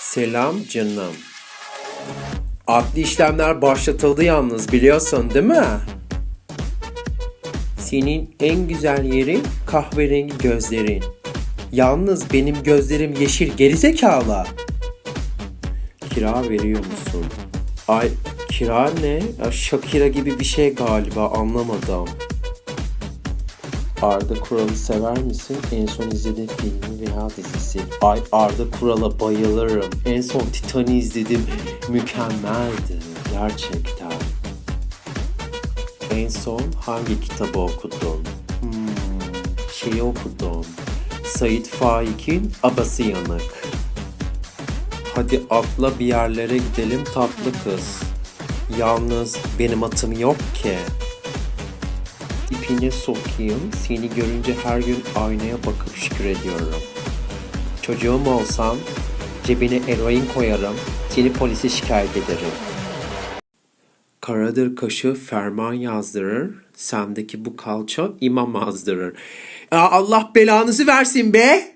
Selam canım. Adli işlemler başlatıldı yalnız biliyorsun değil mi? Senin en güzel yerin kahverengi gözlerin. Yalnız benim gözlerim yeşil gerizekalı. Kira veriyor musun? Ay kira ne? Ya, Shakira gibi bir şey galiba anlamadım. Arda Kural'ı sever misin? En son izlediğin filmi veya dizisi. Ay Arda Kural'a bayılırım. En son Titan'ı izledim. Mükemmeldi. Gerçekten. En son hangi kitabı okudun? Hmm, şeyi okudum. Sait Faik'in Abası Yanık. Hadi atla bir yerlere gidelim tatlı kız. Yalnız benim atım yok ki. İpine sokayım. Seni görünce her gün aynaya bakıp şükür ediyorum. Çocuğum olsam cebine eroin koyarım. Seni polise şikayet ederim. Karadır kaşı ferman yazdırır. Sendeki bu kalça imam azdırır. Allah belanızı versin be!